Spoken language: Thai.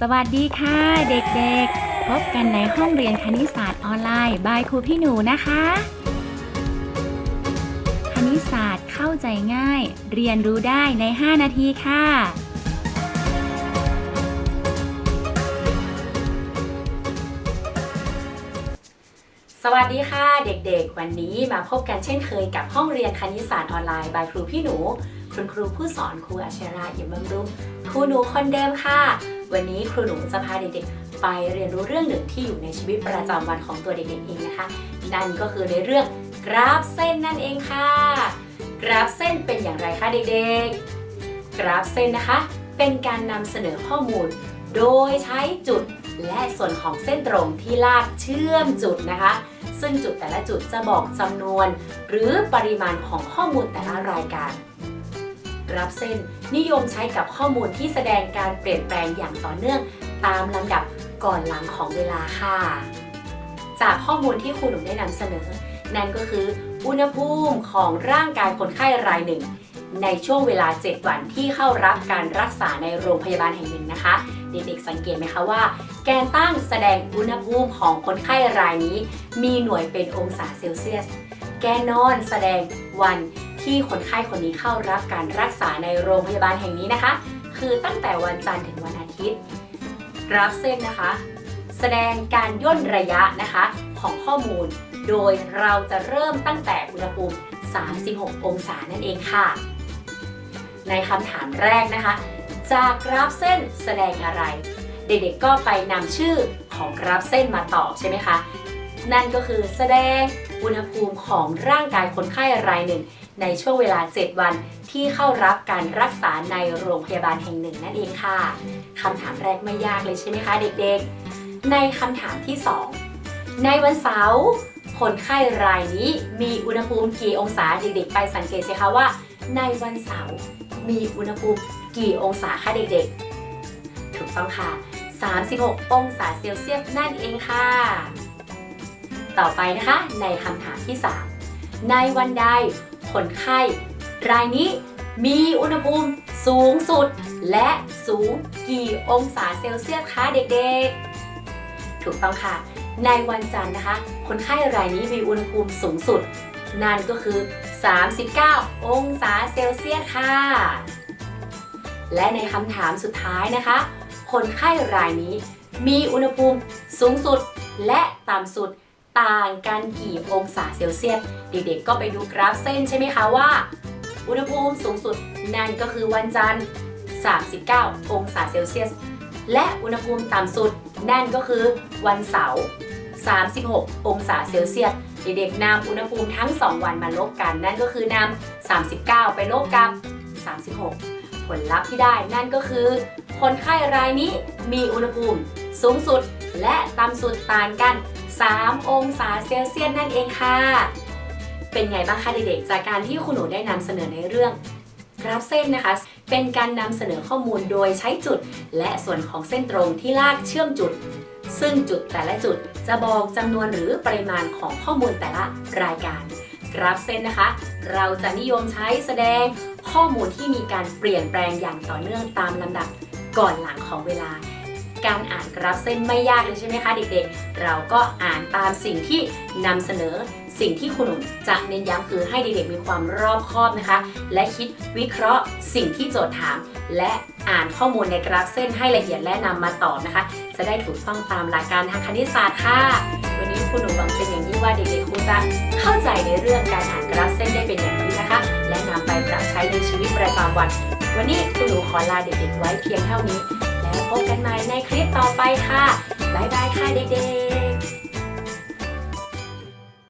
สวัสดีค่ะเด็กๆ พบกันในห้องเรียนคณิตศาสตร์ออนไลน์บายครูพี่หนูนะคะ คณิตศาสตร์เข้าใจง่าย เรียนรู้ได้ใน 5 นาทีค่ะ สวัสดีค่ะเด็กๆ วันนี้มาพบกันเช่นเคยกับห้องเรียนคณิตศาสตร์ออนไลน์บายครูพี่หนูคุณครูผู้สอนครูอัชราอิ่มบำรุงครูหนูคนเดิมค่ะ วันนี้ครูหนูจะพาเด็กๆ ไปเรียนรู้เรื่องหนึ่งที่อยู่ในชีวิตประจำวันของตัวเด็กๆเองนะคะ นั่นก็คือในเรื่องกราฟเส้นนั่นเองค่ะ กราฟเส้นเป็นอย่างไรคะเด็กๆ กราฟเส้นนะคะ เป็นการนำเสนอข้อมูล โดยใช้จุดและส่วนของเส้นตรงที่ลากเชื่อมจุดนะคะ ซึ่งจุดแต่ละจุดจะบอกจำนวน หรือปริมาณของข้อมูลแต่ละรายการ ราฟเส้น นิยมใช้กับข้อมูลที่แสดงการเปลี่ยนแปลงอย่างต่อเนื่อง ตามลำดับก่อนหลังของเวลาค่ะ จากข้อมูลที่ครูหนุ่มได้นำเสนอ นั่นก็คือ อุณหภูมิของร่างกายคนไข้รายหนึ่ง ในช่วงเวลา 7 วันที่เข้ารับการรักษาในโรงพยาบาลแห่งหนึ่งนะคะ เด็กๆสังเกตไหมคะว่า แกนตั้งแสดงอุณหภูมิของคนไข้รายนี้ มีหน่วยเป็นองศาเซลเซียส แกนนอนแสดงวัน ที่คนไข้คนนี้เข้ารับการรักษาในโรงพยาบาลแห่งนี้นะคะ คือตั้งแต่วันจันทร์ถึงวันอาทิตย์ราฟเส้นนะคะ แสดงการย่นระยะนะคะของข้อมูล โดยเราจะเริ่มตั้งแต่อุณหภูมิ 36 องศานั่นเองค่ะ ในคำถามแรกนะคะ จากกราฟเส้นแสดงอะไร เด็กๆก็ไปนำชื่อของกราฟเส้นมาตอบใช่ไหมคะ นั่นก็คือแสดง อุณหภูมิของร่างกายคนไข้รายหนึ่ง ในช่วงเวลา 7 วันที่เข้ารับการรักษาในโรงพยาบาลแห่งหนึ่งนั่นเองค่ะคำถามแรกไม่ยากเลยใช่ไหมคะ เด็กๆ ในคำถามที่ 2 ในวันเสาร์คนไข้รายนี้มีอุณหภูมิกี่องศาเด็กๆ ไปสังเกตสิคะว่า ในวันเสาร์มีอุณหภูมิกี่องศาคะเด็กๆ ถูกต้องค่ะ 36 องศาเซลเซียสนั่นเองค่ะ ต่อไปนะคะในคำถามที่ 3 ในวันใดคนไข้รายนี้มีอุณหภูมิสูงสุด และสูงกี่องศาเซลเซียสคะเด็กๆ ถูกต้องค่ะ ในวันจันทร์นะคะ คนไข้รายนี้มีอุณหภูมิสูงสุด นั่นก็คือ 39 องศาเซลเซียสค่ะ และในคำถามสุดท้ายนะคะ คนไข้รายนี้มีอุณหภูมิสูงสุดและต่ำสุด ต่างกันกี่องศาเซลเซียส เด็กๆก็ไปดูกราฟเส้นใช่ไหมคะว่า อุณหภูมิสูงสุดนั่นก็คือวันจันทร์ 39 องศาเซลเซียส และอุณหภูมิต่ำสุดนั่นก็คือวันเสาร์ 36 องศาเซลเซียส เด็กๆนำอุณหภูมิทั้ง 2 วันมาลบกัน นั่นก็คือนำ39 ไปลบกับ 36 ผลลัพธ์ที่ได้นั่นก็คือ คนไข้รายนี้มีอุณหภูมิสูงสุดและต่ำสุดต่างกัน 3 องศาเซลเซียสนั่นเองค่ะ เป็นไงบ้างคะเด็กๆ จากการที่คุณหนูได้นำเสนอในเรื่องกราฟเส้นนะคะ เป็นการนำเสนอข้อมูลโดยใช้จุด และส่วนของเส้นตรงที่ลากเชื่อมจุด ซึ่งจุดแต่ละจุดจะบอกจำนวนหรือปริมาณของข้อมูลแต่ละรายการ กราฟเส้นนะคะ เราจะนิยมใช้แสดงข้อมูลที่มีการเปลี่ยนแปลงอย่างต่อเนื่องตามลำดับก่อนหลังของเวลา การอ่านกราฟเส้นไม่ยากเลยใช่ไหมคะเด็กๆ เราก็อ่านตามสิ่งที่นำเสนอสิ่งที่คุณหนุ่มจะเน้นย้ำคือให้เด็กๆมีความรอบคอบนะคะ และคิดวิเคราะห์สิ่งที่โจทย์ถาม และอ่านข้อมูลในกราฟเส้นให้ละเอียดและนำมาตอบนะคะ จะได้ถูกต้องตามหลักการทางคณิตศาสตร์ค่ะ วันนี้คุณหนูหวังเป็นอย่างยิ่งว่าเด็กๆคงจะเข้าใจในเรื่องการอ่านกราฟเส้นได้เป็นอย่างดีนะคะ และนำไปปรับใช้ในชีวิตประจำวัน วันนี้คุณหนูขอลาเด็กๆไว้เพียงเท่านี้ แล้วพบกันใหม่ในคลิปต่อไปค่ะ บ๊ายบายค่ะเด็กๆ